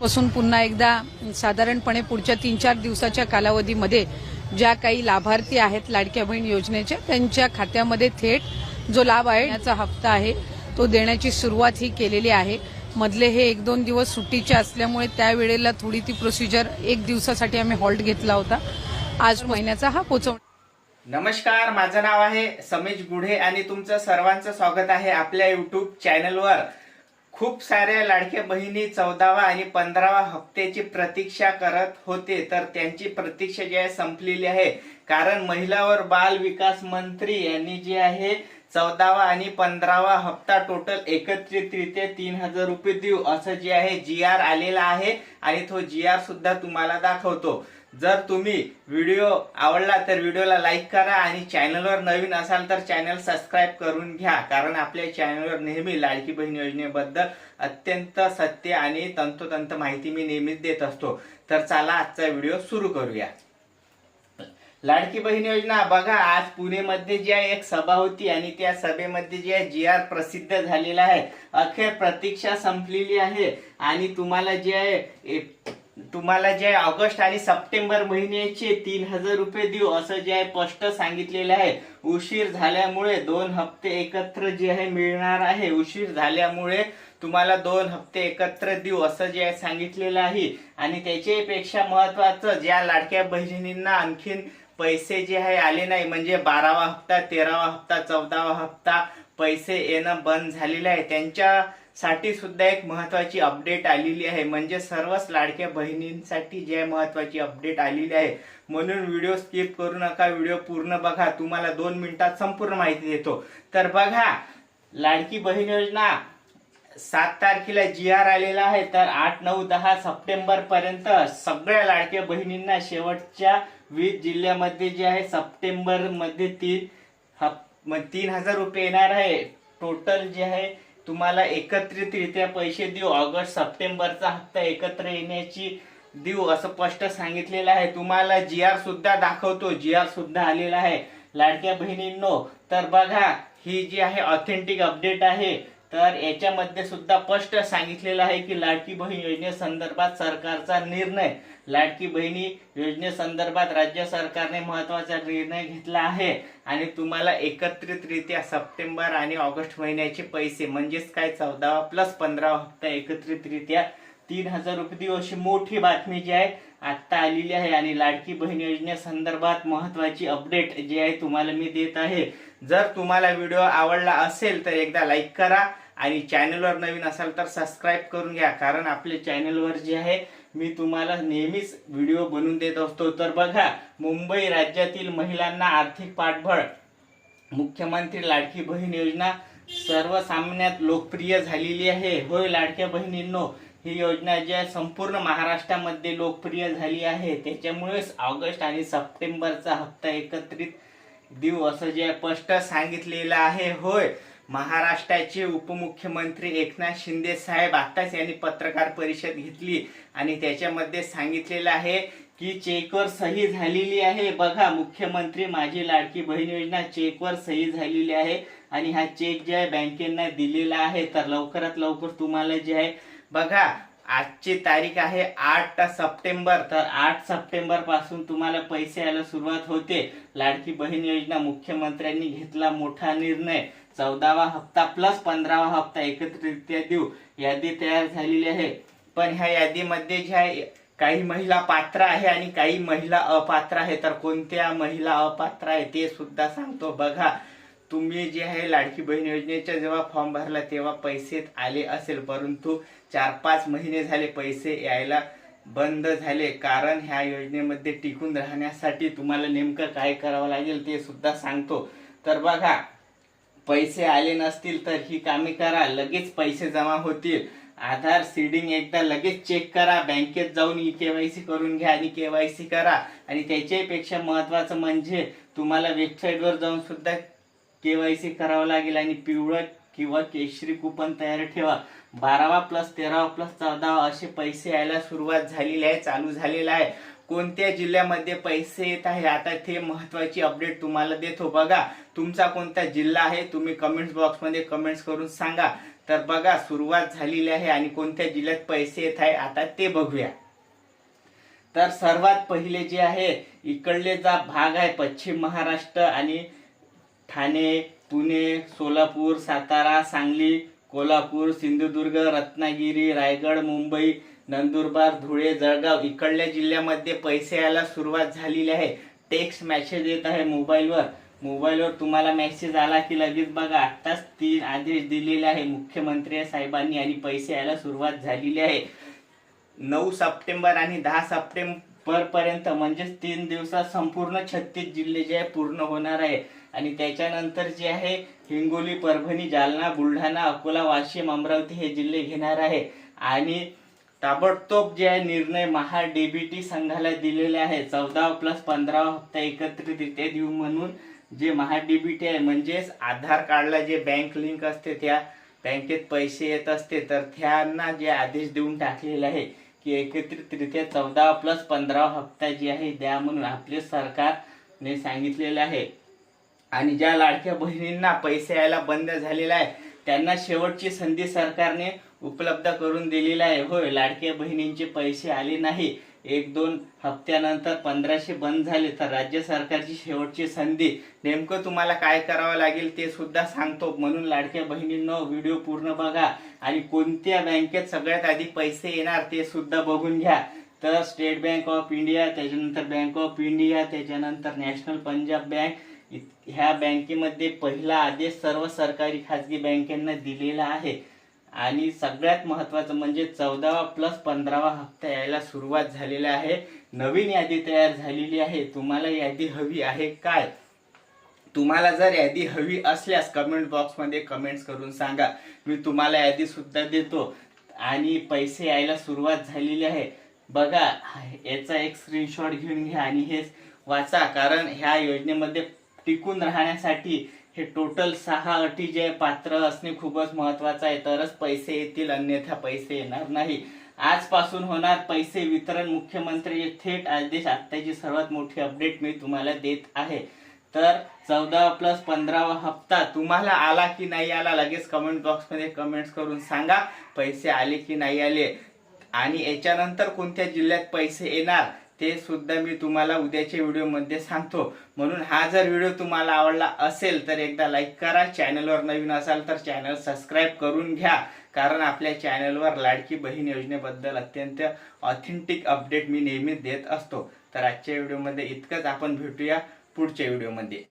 पासून पुन्हा एकदा साधारणपणे पुढच्या तीन चार दिवसाच्या कालावधीमध्ये ज्या काही लाभार्थी आहेत लाडक्या बहीण योजनेच्या त्यांच्या खात्यामध्ये थेट जो लाभ आहे याचा हप्ता आहे तो देण्याची सुरुवात ही केलेली आहे. मधले हे एक दोन दिवस सुट्टीचे असल्यामुळे त्यावेळेला थोडी ती प्रोसिजर एक दिवसासाठी आम्ही हॉल्ट घेतला होता. आज महिन्याचा हा पोचव नमस्कार माझं नाव आहे समीज गुढे आणि तुमचं सर्वांचं स्वागत आहे आपल्या युट्यूब चॅनलवर खूप साऱ्या लाडक्या बहिणी चौदावा आणि पंधरावा हप्त्याची प्रतीक्षा करत होते. तर त्यांची प्रतीक्षा जी आहे संपलेली आहे. कारण महिला व बाल विकास मंत्री यांनी जे आहे चौदावा आणि पंधरावा हप्ता टोटल एकत्रितरित्या तीन हजार रुपये देऊ असं जे आहे जी आर आलेला आहे. आणि तो जी आर सुद्धा तुम्हाला दाखवतो. जर तुम्ही व्हिडिओ आवडला तर व्हिडिओला लाईक करा आणि चॅनलवर नवीन असाल तर चॅनल सबस्क्राईब करून घ्या. कारण आपल्या चॅनलवर नेहमी लाडकी बहीण योजनेबद्दल अत्यंत सत्य आणि तंतोतंत माहिती मी नेहमीच देत असतो. तर चला आजचा व्हिडिओ सुरू करूया. लाडकी बहीण योजना बघा आज पुणेमध्ये जी आहे एक सभा होती आणि त्या सभेमध्ये जी आहे जी आर प्रसिद्ध झालेला आहे. अखेर प्रतीक्षा संपलेली आहे आणि तुम्हाला जे आहे तुम्हाला जे आहे ऑगस्ट आणि सप्टेंबर महिन्याचे तीन हजार रुपये देऊ असं जे आहे स्पष्ट सांगितलेलं आहे. उशीर झाल्यामुळे दोन हप्ते एकत्र जे आहे मिळणार आहे. उशीर झाल्यामुळे तुम्हाला दोन हप्ते एकत्र देऊ असं जे आहे सांगितलेलं आहे. आणि त्याच्यापेक्षा महत्वाचं ज्या लाडक्या बहिणींना आणखीन पैसे जे आहे आले नाही म्हणजे बारावा हप्ता तेरावा हप्ता चौदावा हप्ता पैसे येणं बंद झालेलं आहे. त्यांच्या साठी सुद्धा एक महत्वाची अपडेट आलेली आहे. म्हणजे सर्वच लाडक्या बहिणींसाठी जे महत्वाची अपडेट आलेली आहे. म्हणून व्हिडिओ स्किप करू नका. व्हिडिओ पूर्ण बघा. तुम्हाला दोन मिनिटात संपूर्ण माहिती देतो. तर बघा लाडकी बहीण योजना सात तारखेला जी आर आलेला आहे. तर आठ नऊ दहा सप्टेंबर पर्यंत सगळ्या लाडक्या बहिणींना शेवटच्या वीस जिल्ह्यामध्ये जे आहे सप्टेंबरमध्ये तीन हप- तीन हजार रुपये येणार आहे. टोटल जे आहे तुम्हाला एकत्रितरित्या पैसे देऊ. ऑगस्ट सप्टेंबरचा हप्ता एकत्र येण्याची देऊ असं स्पष्ट सांगितलेलं आहे. तुम्हाला जी आर सुद्धा दाखवतो. जी आर सुद्धा आलेला आहे. लाडक्या बहिणींनो तर बघा ही जी आहे ऑथेंटिक अपडेट आहे. तर याच्यामध्ये सुद्धा स्पष्ट सांगितलेलं आहे की लाडकी बहीण योजनेसंदर्भात सरकारचा निर्णय लाडकी बहिणी योजनेसंदर्भात राज्य सरकारने महत्त्वाचा निर्णय घेतला आहे. आणि तुम्हाला एकत्रितरित्या सप्टेंबर आणि ऑगस्ट महिन्याचे पैसे म्हणजेच काय? चौदावा प्लस पंधरावा हप्ता एकत्रितरित्या तीन हजार रुपये देऊ अशी मोठी बातमी जी आहे आत्ता आलेली आहे. आणि लाडकी बहीण योजनेसंदर्भात महत्वाची अपडेट जी आहे तुम्हाला मी देत आहे. जर तुम्हाला व्हिडिओ आवडला असेल तर एकदा लाईक करा आणि चॅनलवर नवीन असाल तर सबस्क्राईब करून घ्या. कारण आपले चॅनलवर जे आहे मी तुम्हाला नेहमीच व्हिडिओ बनवून देत असतो. तर बघा मुंबई राज्यातील महिलांना आर्थिक पाठबळ मुख्यमंत्री लाडकी बहीण योजना सर्वसामान्यात लोकप्रिय झालेली आहे. होय लाडक्या बहिणींनो ही योजना जी आहे संपूर्ण महाराष्ट्रामध्ये लोकप्रिय झाली आहे. त्याच्यामुळेच ऑगस्ट आणि सप्टेंबरचा हप्ता एकत्रित देऊ असं जे स्पष्ट सांगितलेलं आहे. होय महाराष्ट्राचे उपमुख्यमंत्री एकनाथ शिंदे साहेब आताच यांनी पत्रकार परिषद घेतली आणि त्याच्यामध्ये सांगितलेलं आहे की चेकवर सही झालेली आहे. बघा मुख्यमंत्री माझी लाडकी बहीण योजना चेकवर सही झालेली आहे आणि हा चेक जे आहे बँकेंना दिलेला आहे तर लवकरात लवकर तुम्हाला जे आहे. बघा आजची तारीख आहे आठ सप्टेंबर. तर आठ सप्टेंबरपासून तुम्हाला पैसे यायला सुरुवात होते. लाडकी बहीण योजना मुख्यमंत्र्यांनी घेतला मोठा निर्णय. चौदावा हप्ता प्लस पंधरावा हप्ता एकत्रितरित्या देऊ. यादी तयार झालेली आहे. पण ह्या यादीमध्ये ज्या काही महिला पात्र आहे आणि काही महिला अपात्र आहे. तर कोणत्या महिला अपात्र आहे ते सुद्धा सांगतो. बघा तुम्ही जे आहे लाडकी बहीण योजनेचा जेव्हा फॉर्म भरला तेव्हा पैसे आले असेल परंतु चार पाच महिने झाले पैसे यायला बंद झाले. कारण ह्या योजनेमध्ये टिकून राहण्यासाठी तुम्हाला नेमकं काय करावं लागेल ते सुद्धा सांगतो. तर बघा पैसे आले नसतील तर ही कामे करा लगेच पैसे जमा होतील. आधार सीडिंग एकदा लगेच चेक करा बँकेत जाऊन ई केवायसी करून घ्या आणि केवायसी करा. आणि त्याच्यापेक्षा महत्वाचं म्हणजे तुम्हाला वेबसाईटवर जाऊन सुद्धा केवायसी करावं लागेल आणि पिवळं किंवा केशरी कुपन तयार ठेवा. बारावा प्लस तेरावा प्लस चौदावा असे पैसे यायला सुरुवात झालेली आहे चालू झालेला आहे. कोणत्या जिल्ह्यामध्ये पैसे येत आहे? आता ते महत्वाची अपडेट तुम्हाला देतो. बघा तुमचा कोणता जिल्हा आहे तुम्ही कमेंट्स बॉक्समध्ये कमेंट्स करून सांगा. तर बघा सुरुवात झालेली आहे आणि कोणत्या जिल्ह्यात पैसे येत आहे आता ते बघूया. तर सर्वात पहिले जे आहे इकडले जा भाग आहे पश्चिम महाराष्ट्र आणि ठाणे पुणे सोलापूर सातारा सांगली कोल्हापूर सिंधुदुर्ग रत्नागिरी रायगड मुंबई नंदुरबार धुळे जळगाव इकडल्या जिल्ह्यामध्ये पैसे यायला सुरुवात झालेली आहे. टेक्स्ट मॅसेज येत आहे मोबाईलवर. मोबाईलवर तुम्हाला मेसेज आला की लगेच बघा. आत्ताच तीन आदेश दिलेले आहे मुख्यमंत्री साहेबांनी आणि पैसे यायला सुरुवात झालेली आहे. नऊ सप्टेंबर आणि दहा सप्टेंबर पर्यंत म्हणजेच तीन दिवसात संपूर्ण छत्तीस जिल्हे जे आहे पूर्ण होणार आहे. आणि त्याच्यानंतर जे आहे हिंगोली परभणी जालना बुलढाणा अकोला वाशिम अमरावती हे जिल्हे घेणार आहे. आणि ताबडतोब जे आहे निर्णय महा डीबीटी संघाला दिलेले आहे. चौदा प्लस पंधरा हप्ता एकत्रितरित्या देऊ म्हणून जे महा डीबीटी आहे म्हणजेच आधार कार्डला जे बँक लिंक असते त्या बँकेत पैसे येत असते तर त्यांना जे आदेश देऊन टाकलेले आहे की एकत्रितरित्या चौदा प्लस पंधरा हप्ता जे आहे द्या म्हणून आपले सरकारने सांगितलेले आहे. आणि ज्या लाडक्या बहिणींना पैसे यायला बंद झालेला आहे त्यांना शेवटची संधी सरकारने उपलब्ध करून दिलेली आहे. होय लाडक्या बहिणींचे पैसे आले नाही. एक दोन हप्त्यानंतर पंधराशे बंद झाले तर राज्य सरकारची शेवटची संधी. नेमकं तुम्हाला काय करावं लागेल ते सुद्धा सांगतो. म्हणून लाडक्या बहिणींनो व्हिडिओ पूर्ण बघा. आणि कोणत्या बँकेत सगळ्यात आधी पैसे येणार ते सुद्धा बघून घ्या. तर स्टेट बँक ऑफ इंडिया त्याच्यानंतर बँक ऑफ इंडिया त्याच्यानंतर नॅशनल पंजाब बँक ह्या बँकेमध्ये पहिला आदेश सर्व सरकारी खाजगी बँकांना दिलेला आहे. आणि सगळ्यात महत्वाचं म्हणजे चौदावा प्लस पंधरावा हप्ता यायला सुरुवात झालेला आहे. नवीन यादी तयार झालेली आहे. तुम्हाला यादी हवी आहे काय? तुम्हाला जर यादी हवी असल्यास कमेंट बॉक्समध्ये कमेंट्स करून सांगा. मी तुम्हाला यादी सुद्धा देतो. आणि पैसे यायला सुरुवात झालेली आहे. बघा याचा एक स्क्रीनशॉट घेऊन घ्या आणि हे वाचा. कारण ह्या योजनेमध्ये टिकून राहण्यासाठी हे टोटल सहा अटी जे पात्र असणे खूपच महत्वाचं आहे. तरच पैसे येतील अन्यथा पैसे येणार नाही. आजपासून होणार पैसे वितरण. मुख्यमंत्री थेट आदेश. आत्ताची सर्वात मोठी अपडेट मी तुम्हाला देत आहे. तर चौदा प्लस पंधरावा हप्ता तुम्हाला आला की नाही आला लगेच कमेंट बॉक्समध्ये कमेंट्स करून सांगा पैसे आले की नाही आले. आणि याच्यानंतर कोणत्या जिल्ह्यात पैसे येणार? ते सुद्धा मी तुम्हाला उद्याच्या व्हिडिओमध्ये सांगतो. म्हणून हा जर व्हिडिओ तुम्हाला आवडला असेल तर एकदा लाईक करा. चॅनलवर नवीन असाल तर चॅनल सबस्क्राईब करून घ्या. कारण आपल्या चॅनलवर लाडकी बहीण योजनेबद्दल अत्यंत ऑथेंटिक अपडेट मी नेहमीच देत असतो. तर आजच्या व्हिडिओमध्ये इतकंच. आपण भेटूया पुढच्या व्हिडिओमध्ये